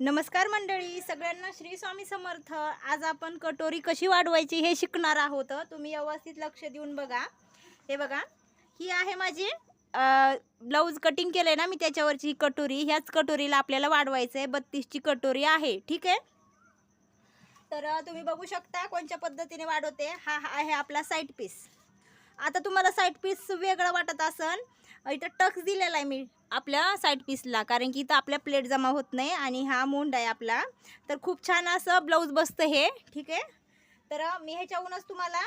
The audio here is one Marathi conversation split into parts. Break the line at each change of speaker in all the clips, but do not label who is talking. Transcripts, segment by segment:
नमस्कार मंडळी सगळ्यांना श्री स्वामी समर्थ. आज आपण कटोरी कशी वाढवायची हे शिकणार आहोत. तुम्ही व्यवस्थित लक्ष देऊन बघा. हे बघा ही आहे माझी ब्लाऊज कटिंग केलं आहे ना मी त्याच्यावरची ही कटोरी. ह्याच कटोरीला आपल्याला वाढवायचं आहे बत्तीसची कटोरी आहे. ठीक आहे? तर तुम्ही बघू शकता कोणत्या पद्धतीने वाढवते. हा हा आहे आपला साईड पीस आता तुम्हाला साईड पीस वेगळं वाटत असन. इथं टक्स दिलेला आहे मी. आपल्या साईड पीसला कारण की इथं आपल्या प्लेट जमा होत नाही आणि हा मुंड आहे आपला. तर खूप छान असं ब्लाऊज बसतं हे. ठीक आहे? तर मी ह्याच्याहूनच तुम्हाला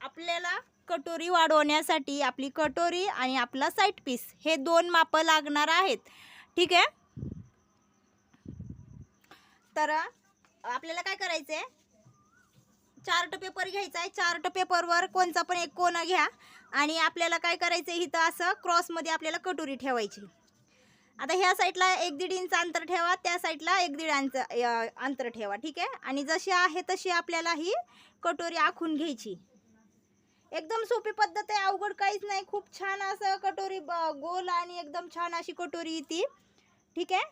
आपल्याला कटोरी वाढवण्यासाठी आपली कटोरी आणि आपला साईड पीस हे दोन मापं लागणार आहेत. ठीक आहे? तर आपल्याला काय करायचं आहे चार्ट पेपर घ्यायचा आहे. चार्ट पेपरवर कोणचा पण एक कोना घ्या. आणि आपल्याला काय करायचं आहे इथं असं क्रॉसमध्ये आपल्याला कटोरी ठेवायची. आता ह्या साईडला एक दीड इंच अंतर ठेवा त्या साईडला एक दीड अंच अंतर ठेवा ठीक आहे? आणि जशी आहे तशी आपल्याला ही कटोरी आखून घ्यायची. एकदम सोपी पद्धत आहे अवघड काहीच नाही. खूप छान असं कटोरी ब- गोल आणि एकदम छान अशी कटोरी ती ठीक आहे?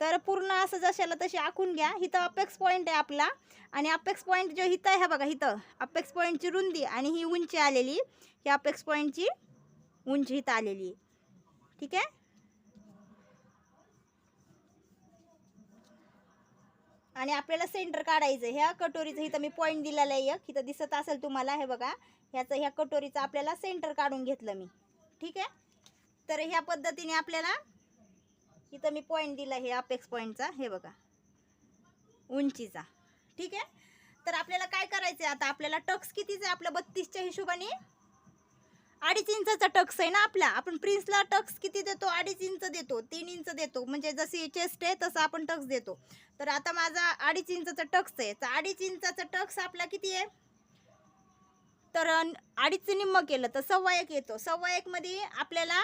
तर पूर्ण असं जशाला तशी आखून घ्या. इथं अपेक्स पॉईंट आहे आपला. आणि अपेक्स पॉईंट जो इथं आहे बघा इथं अपेक्स पॉईंटची रुंदी आणि ही उंची आलेली. ही अपेक्स पॉईंटची उंची इथं आलेली. आहे ठीक आहे? आणि आपल्याला सेंटर काढायचं ह्या कटोरीचं इथं मी पॉईंट दिलेला आहे एक. इथं दिसत असेल तुम्हाला हे बघा. ह्याचं ह्या कटोरीचं आपल्याला सेंटर काढून घेतलं मी. ठीक आहे? तर ह्या पद्धतीने आपल्याला इथं मी पॉईंट दिला हे अपेक्स पॉईंटचा हे बघा. उंचीचा. ठीक आहे? तर आपल्याला काय करायचं आहे आता? आपल्याला टक्स कितीचं आहे आपल्या बत्तीसच्या हिशोबाने? अडीच इंचाचा टक्स आहे ना आपला. आपण प्रिन्सला टक्स किती देतो? अडीच इंच देतो तीन इंच देतो. म्हणजे जशी चेस्ट आहे तसं आपण टक्स देतो. तर आता माझा अडीच इंचाचा टक्स आहे. तर अडीच इंचाचा टक्स आपला किती आहे? तर अडीच अडीचचं निम्म केलं तर सव्वा एक येतो. सव्वा एकमध्ये आपल्याला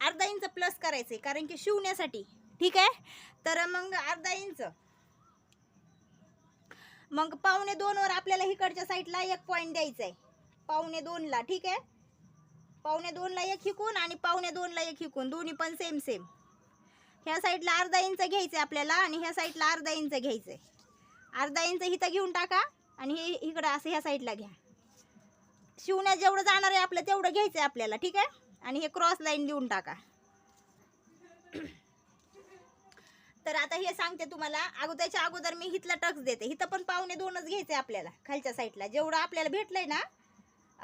अर्धा इंच प्लस करायचं आहे कारण की शिवण्यासाठी. ठीक आहे? तर मग अर्धा इंच. मग पावणे दोनवर आपल्याला इकडच्या साईडला एक पॉईंट द्यायचा आहे पावणे दोनला ठीक आहे? पावणे दोनला एक हिकून आणि पावणे दोनला एक हिकून. दोन्ही पण सेम सेम ह्या साईडला अर्धा इंच घ्यायचं आहे आपल्याला आणि ह्या साईडला अर्धा इंच घ्यायचं आहे अर्धा इंच इथं घेऊन टाका आणि हे इकडं असं ह्या साईडला घ्या. शिवण्यात जेवढं जाणार आहे आपलं तेवढं घ्यायचं आहे आपल्याला ठीक आहे? आणि हे क्रॉस लाईन देऊन टाका. तर आता हे सांगते तुम्हाला अगोदरच्या अगोदर मी हिथला टक्स देते. हिथं पण पावणे दोनच घ्यायचे आपल्याला खालच्या साईडला जेवढं आपल्याला भेटलंय ना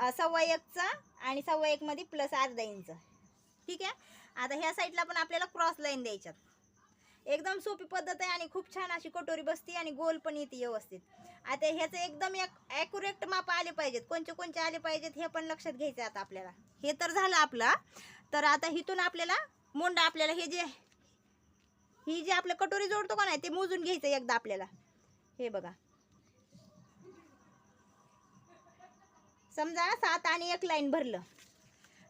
सव्वा एकचा आणि सव्वा एकमध्ये प्लस अर्धा इंच ठीक आहे? आता ह्या साईडला पण आपल्याला क्रॉस लाईन द्यायच्यात. एकदम सोपी पद्धत आहे आणि खूप छान अशी कटोरी बसते आणि गोल पण येते व्यवस्थित. आता ह्याचं एकदम एक ॲक्युरेट माप आले पाहिजेत. कोणते कोणते आले पाहिजेत हे पण लक्षात घ्यायचं आता आपल्याला. हे तर झालं आपला. तर आता इथून आपल्याला मोंडा आपल्याला हे जे ही जी आपलं कटोरी जोडतो का नाही ते मोजून घ्यायचं एकदा आपल्याला. हे बघा. समजा सात आणि एक लाईन भरलं.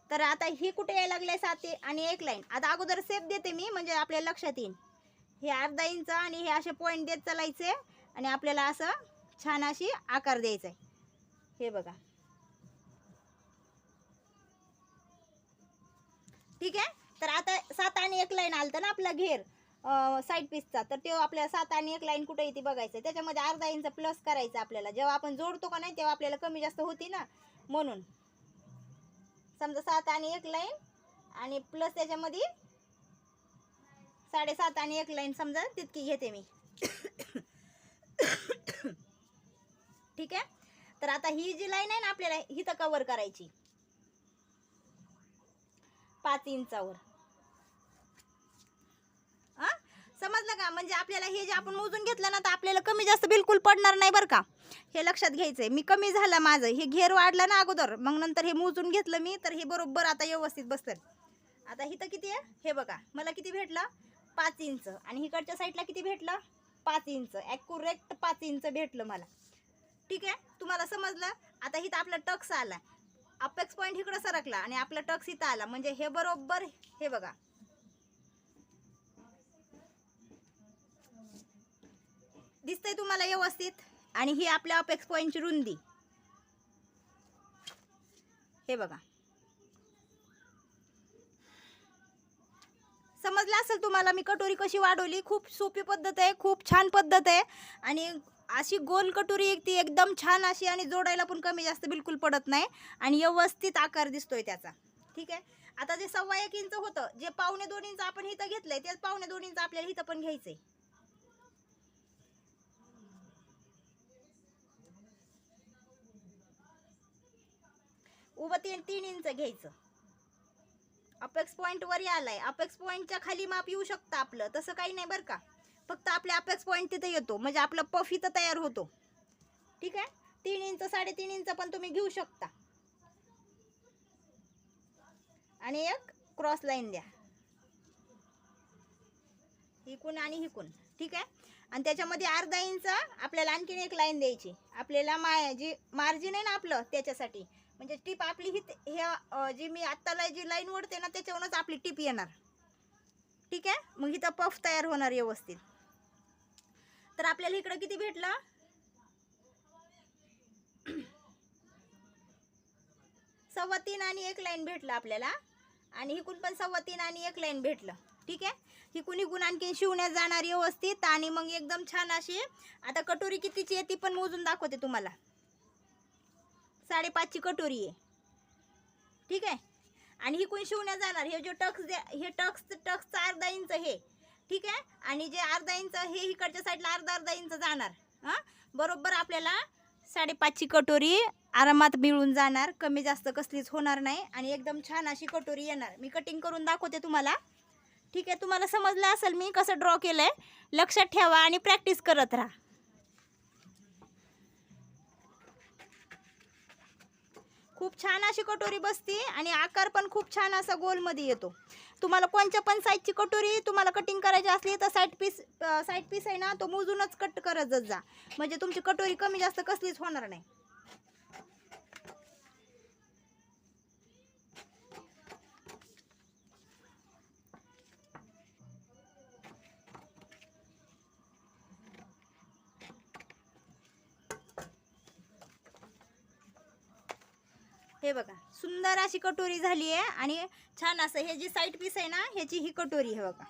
तर आता ही कुठे यायला लागले सात आणि एक लाईन? आता अगोदर सेप देते मी म्हणजे आपल्या लक्षात येईल हे अर्धा इंच आणि हे असे पॉईंट देत चालायचे आणि आपल्याला असं छान अशी आकार द्यायचा आहे. हे बघा. ठीक आहे? तर आता सात आणि एक लाईन आलं ना आपला घेर. साईड पीसचा तर तो आपल्याला सात आणि एक लाईन कुठे येते बघायचं. त्याच्यामध्ये अर्धा इंच प्लस करायचा आपल्याला. जेव्हा आपण जोडतो का नाही तेव्हा आपल्याला कमी जास्त होती ना. म्हणून. समजा सात आणि एक लाईन आणि प्लस त्याच्यामध्ये साडेसात आणि एक लाईन समजा तितकी घेते मी. ठीक आहे? तर आता ही जी लाईन आहे ना आपल्याला हिथं कवर करायची. पाच इंचावर हा समजलं का? म्हणजे आपल्याला हे जे आपण मोजून घेतलं ना तर आपल्याला कमी जास्त बिलकुल पडणार नाही बरं का? हे लक्षात घ्यायचं आहे मी कमी झालं माझं. हे घेर वाढलं ना अगोदर मग नंतर हे मोजून घेतलं मी तर हे बरोबर आता व्यवस्थित बसतं आता इथं किती आहे? हे बघा. मला किती भेटलं? पाच इंच. आणि इकडच्या साईडला किती भेटलं? पाच इंच. ॲक्युरेक्ट पाच इंच भेटलं मला. ठीक आहे? तुम्हाला समजलं? आता इथं आपला टक्स आला. अपेक्स पॉईंट इकडं सरकला आणि आपला टक्स इथं आला. म्हणजे हे बरोबर हे बघा. दिसतंय तुम्हाला व्यवस्थित? आणि ही आपल्या अपेक्स पॉईंटची रुंदी. हे बघा. समजलं असेल तुम्हाला मी कटोरी कशी वाढवली? खूप सोपी पद्धत आहे खूप छान पद्धत आहे. आणि अशी गोल कटोरी एक ती एकदम छान अशी आणि जोडायला पण कमी जास्त बिलकुल पडत नाही. आणि व्यवस्थित आकार दिसतोय त्याचा. ठीक आहे? आता जे सव्वा एक इंच होतं जे पावणे दोन इंच आपण इथं घेतलंय तेच पावणे दोन इंच आपल्याला इथं पण घ्यायचंय. उभं तीन तीन इंच घ्यायचं. अपेक्स पॉईंट वर आलाय अपेक्स पॉईंटच्या खाली माप येऊ शकतं आपलं. तसं काही नाही बरं का. फक्त आपल्या अपेक्स पॉईंट तिथे येतो. म्हणजे आपलं पफ इथं तयार होतो. ठीक आहे? तीन इंच साडेतीन इंच पण तुम्ही घेऊ शकता. आणि एक क्रॉस लाईन द्या. हिकून आणि हिकून ठीक आहे? आणि त्याच्यामध्ये अर्धा इंच आपल्याला आणखीन एक लाईन द्यायची. आपल्याला माय जी मार्जिन आहे ना आपलं त्याच्यासाठी. म्हणजे टीप आपली ही ह्या जी मी आत्ताला जी लाईन ओढते ना त्याच्यावरूनच आपली टीप येणार. ठीक आहे? मग इथं पफ तयार होणार व्यवस्थित. तर आपल्याला इकडं किती भेटलं? सव्वा तीन आणि एक लाईन भेटलं आपल्याला. आणि हिकून पण सव्वा तीन आणि एक लाईन भेटलं. ठीक आहे? हिकून हिकून आणखीन शिवण्यात जाणार व्यवस्थित. आणि मग एकदम छान अशी आता कटोरी कितीची आहे ती पण मोजून दाखवते तुम्हाला. साडेपाचची कटोरी आहे. ठीक आहे? आणि हिकून शिवण्या जाणार? हे जो टक्स जे हे टक्स टक्सचं अर्धा इंच हे ठीक आहे? आणि जे अर्धा इंच हे इकडच्या साईडला अर्धा अर्धा इंच जाणार. हां? बरोबर आपल्याला साडेपाचची कटोरी आरामात मिळून जाणार. कमी जास्त कसलीच होणार नाही. आणि एकदम छान अशी कटोरी येणार. मी कटिंग करून दाखवते तुम्हाला. ठीक आहे? तुम्हाला समजलं असेल मी कसं ड्रॉ केलं आहे लक्षात ठेवा आणि प्रॅक्टिस करत राहा. खूप छान अशी कटोरी बसते आणि आकार पण खूप छान असा गोलमध्ये येतो. तुम्हाला कोणत्या पण साईजची कटोरी तुम्हाला कटिंग करायची असली तर साईड पीस साईड पीस आहे ना तो मोजूनच कट करतच जा. म्हणजे तुमची कटोरी कमी जास्त कसलीच होणार नाही. हे बघा सुंदर अशी कटोरी झाली आहे आणि छान असं हे जी साईड पीस आहे ना ह्याची ही कटोरी हे बघा.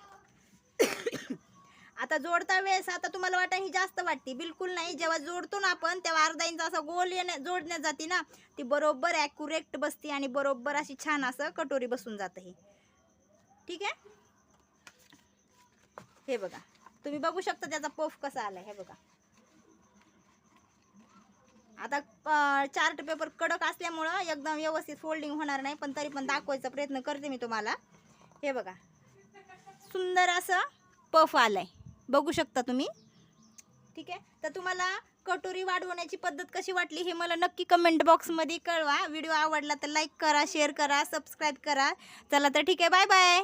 आता जोडता वेळेस आता तुम्हाला वाटा ही जास्त वाटते. बिलकुल नाही जेव्हा जोडतो ना आपण तेव्हा अर्धा इंच असं गोल येण्या जोडण्यात जाते ना ती बरोबर ॲक्युरेक्ट बसते आणि बरोबर अशी छान असं कटोरी बसून जातं हे. ठीक आहे? हे बघा तुम्ही बघू शकता त्याचा पफ कसा आला हे बघा. आता चार्ट पेपर कडक असल्यामुळं एकदम व्यवस्थित फोल्डिंग होणार नाही पण तरी पण दाखवायचा प्रयत्न करते मी तुम्हाला. हे बघा. सुंदर असं पफ आलाय. बघू शकता तुम्ही. ठीक आहे? तर तुम्हाला कटोरी वाढवण्याची पद्धत कशी वाटली हे मला नक्की कमेंट बॉक्समध्ये कळवा. व्हिडिओ आवडला तर लाईक करा शेअर करा सबस्क्राईब करा. चला तर ठीक आहे. Bye bye